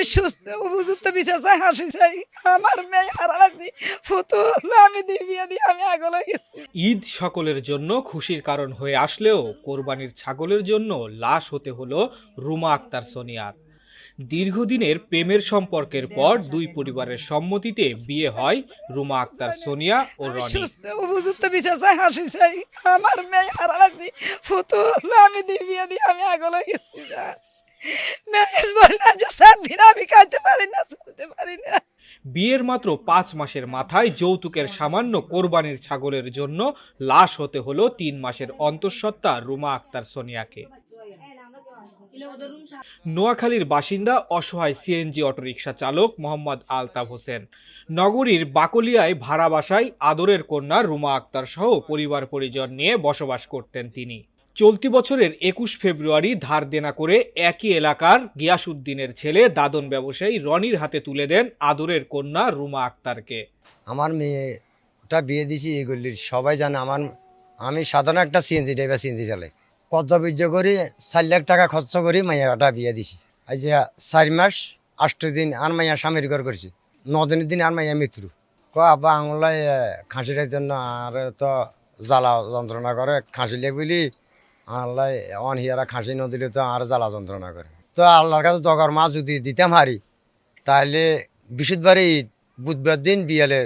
আমি সুস্থ উপযুক্ত বিচার চাই হাসি চাই। আমার মেয়ে হারালাছি ফুতুল আমি দিয়ে বিয়ে দিয়ে আমি আগল ঈদ সকলের জন্য খুশির কারণ হয়ে আসলেও কোরবানির ছাগলের জন্য লাশ হতে হলো রুমা আক্তার সোনিয়ার। দীর্ঘদিনের প্রেমের সম্পর্কের পর দুই পরিবারের সম্মতিতে বিয়ে হয় রুমা আক্তার সোনিয়া ও রনি। সুস্থ উপযুক্ত বিচার চাই হাসি চাই। আমার মেয়ে হারালাছি ফুতুল আমি দিয়ে বিয়ে দিয়ে আমি আগল হয়ে গেছি। বিয়ের মাত্র পাঁচ মাসের মাথায় যৌতুকের সামান্য কোরবানির ছাগলের জন্য লাশ হতে হলো তিন মাসের অন্তঃসত্ত্বা রুমা আক্তার সোনিয়াকে। নোয়াখালীর বাসিন্দা, অসহায় সিএনজি অটোরিকশা চালক মোহাম্মদ আলতাফ হোসেন। নগরীর বাকলিয়ায় ভাড়া বাসায় আদরের কন্যা রুমা আক্তার সহ পরিবার পরিজন নিয়ে বসবাস করতেন তিনি। চলতি বছরের একুশ ফেব্রুয়ারি ধার দেনা করে একই এলাকার গিয়াসুদ্দিনের ছেলে দাদন ব্যবসায়ী রনির হাতে তুলে দেন আদরের কন্যা রুমা আক্তারকে। আমার মেয়েটা বিয়ে দিছি এগুলির সবাই জানে আমার, আমি সাধারণ একটা সিএনজি ড্রাইভার সিএনজি চালাই। কত বীর্য করি, চার লাখ টাকা খরচ করি, মাইয়াটা বিয়ে দিছি যে চার মাস, আষ্ট দিন আর মাইয়া স্বামীর ঘর করছি। ন দিনের দিন আর মাইয়া মৃত্যু। ক আব্বা আঙুলাই খাঁসিটার জন্য আর তো জ্বালা যন্ত্রণা করে খাঁসিলে বলি আল্লাহ অন হিয়ারা খাঁসি নদিলে তো আর জ্বালা যন্ত্রণা করে। তো আল্লাহর কাছে দগর মাছ যদি দিতাম হারি তাহলে বৃহস্পতিবারে ঈদ, বুধবার দিন বিয়ালে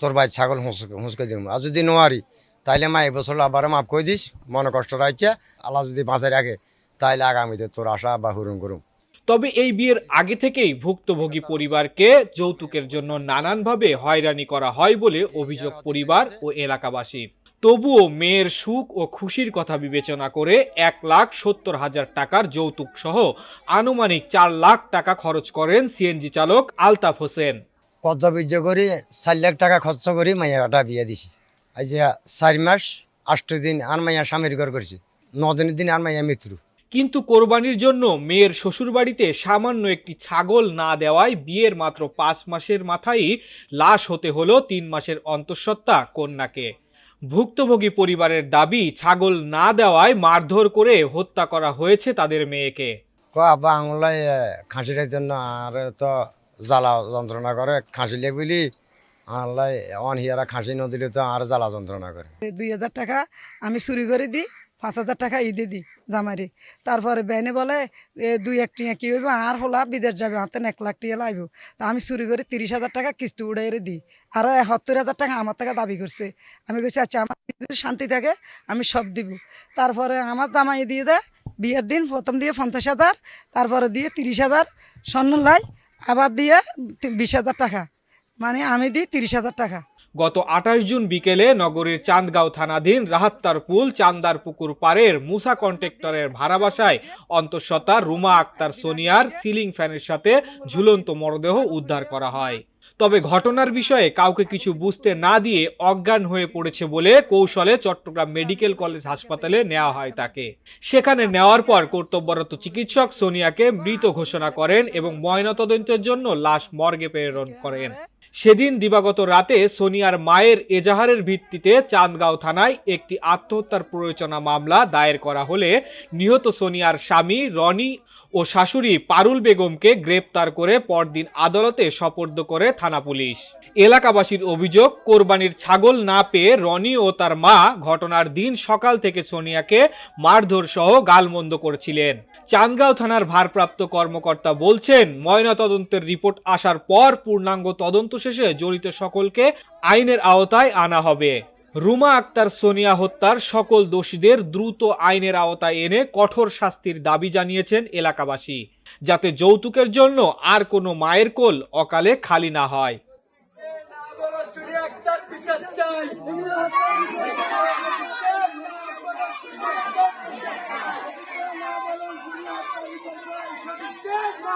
তোর ভাই ছাগল হুঁসকে দিম আর যদি নোয়ারি তাইলে মা এবছর আবার মাফ করে দিস, মনে কষ্ট রাখছে আল্লাহ যদি বাঁচাই রাখে, তাইলে আগামীতে তোর আশা বা হুরুম করুম তবে এই বিয়ের আগে থেকেই ভুক্তভোগী পরিবারকে যৌতুকের জন্য নানানভাবে হয়রানি করা হয় বলে অভিযোগ পরিবার ও এলাকাবাসীর তবুও মেয়ের সুখ ও খুশির কথা বিবেচনা করে এক লাখ সত্তর হাজার টাকার যৌতুক সহ আনুমানিক চার লাখ টাকা খরচ করেন সিএনজি চালক আলতাফ হোসেন। কত বীর্য করি চার লাখ টাকা খরচ করি মাইয়াটা বিয়ে দিছি। যে চার মাস আষ্ট দিন আর মাইয়া স্বামীর ঘর করছি। দিন আর মাইয়া মৃত্যু। কিন্তু কোরবানির জন্য মেয়ের শ্বশুরবাড়িতে সামান্য একটি ছাগল না দেওয়ায় বিয়ের মাত্র পাঁচ মাসের মাথায় লাশ হতে হলো তিন মাসের অন্তঃসত্ত্বা কন্যাকে। ভুক্তভোগী পরিবারের দাবি ছাগল না দেওয়ায় মারধর করে হত্যা করা হয়েছে তাদের মেয়েকে। ক আব্বা আঙুলাই জন্য আর তো জ্বালা যন্ত্রণা করে। খাঁসিলে বলি আল্লাহ অনহিয়ারা খাসি খাঁসি নদিলে তো আর জ্বালা যন্ত্রণা করে। দুই হাজার টাকা আমি চুরি করে দিই। পাঁচ হাজার টাকা ঈদে দিই জামাইরে। তারপরে বেনে বলে দুই এক টিয়া কী হইব? আর হলা বিদেশ যাবে, হাতে এক লাখ টিয়া লাইব। তা আমি চুরি করে তিরিশ হাজার টাকা কিস্তি উড়াইরে দিই। আরও সত্তর হাজার টাকা আমার টাকা দাবি করছে। আমি কইছি আচ্ছা আমার যদি শান্তি থাকে, আমি সব দিব। তারপরে আমার জামাই দিয়ে দেয়, বিয়ের দিন প্রথম দিয়ে পঞ্চাশ হাজার, তারপরে দিয়ে তিরিশ হাজার স্বর্ণ লাই আবার দিয়ে বিশ হাজার টাকা। মানে আমি দিই তিরিশ হাজার টাকা। গত আঠাশ জুন বিকেলে নগরীর চান্দগাঁও থানাধীন রাহাত্তার পুল চান্দার পুকুর পাড়ের মুসা কন্ট্রাক্টরের ভাড়া বাসায় অন্তঃসত্ত্বা রুমা আক্তার সোনিয়ার সিলিং ফ্যানের সাথে ঝুলন্ত মরদেহ উদ্ধার করা হয়। তবে ঘটনার বিষয়ে কাউকে কিছু বুঝতে না দিয়ে অজ্ঞান হয়ে পড়েছে বলে কৌশলে চট্টগ্রাম মেডিকেল কলেজ হাসপাতালে নেওয়া হয় তাকে। সেখানে নেওয়ার পর কর্তব্যরত চিকিৎসক সোনিয়াকে মৃত ঘোষণা করেন এবং ময়নাতদন্তের জন্য লাশ মর্গে প্রেরণ করেন। সেদিন দিবাগত রাতে সোনিয়ার মায়ের এজাহারের ভিত্তিতে চাঁদগাঁও থানায় একটি আত্মহত্যার প্ররোচনা মামলা দায়ের করা হলে নিহত সোনিয়ার স্বামী রনি ও শাশুড়ি পারুল বেগমকে গ্রেপ্তার করে পরদিন আদালতে সোপর্দ করে থানা পুলিশ। এলাকাবাসীর অভিযোগ, কোরবানির ছাগল না পেয়ে রনি ও তার মা ঘটনার দিন সকাল থেকে সোনিয়াকে মারধর সহ গালমন্দ করেছিলেন। চান্দগাঁও থানার ভারপ্রাপ্ত কর্মকর্তা বলছেন, ময়নাতদন্তের রিপোর্ট আসার পর পূর্ণাঙ্গ তদন্ত শেষে জড়িত সকলকে আইনের আওতায় আনা হবে। রুমা আক্তার সোনিয়া হত্যার সকল দোষীদের দ্রুত আইনের আওতায় এনে কঠোর শাস্তির দাবি জানিয়েছেন এলাকাবাসী, যাতে যৌতুকের জন্য আর কোনো মায়ের কোল অকালে খালি না হয়।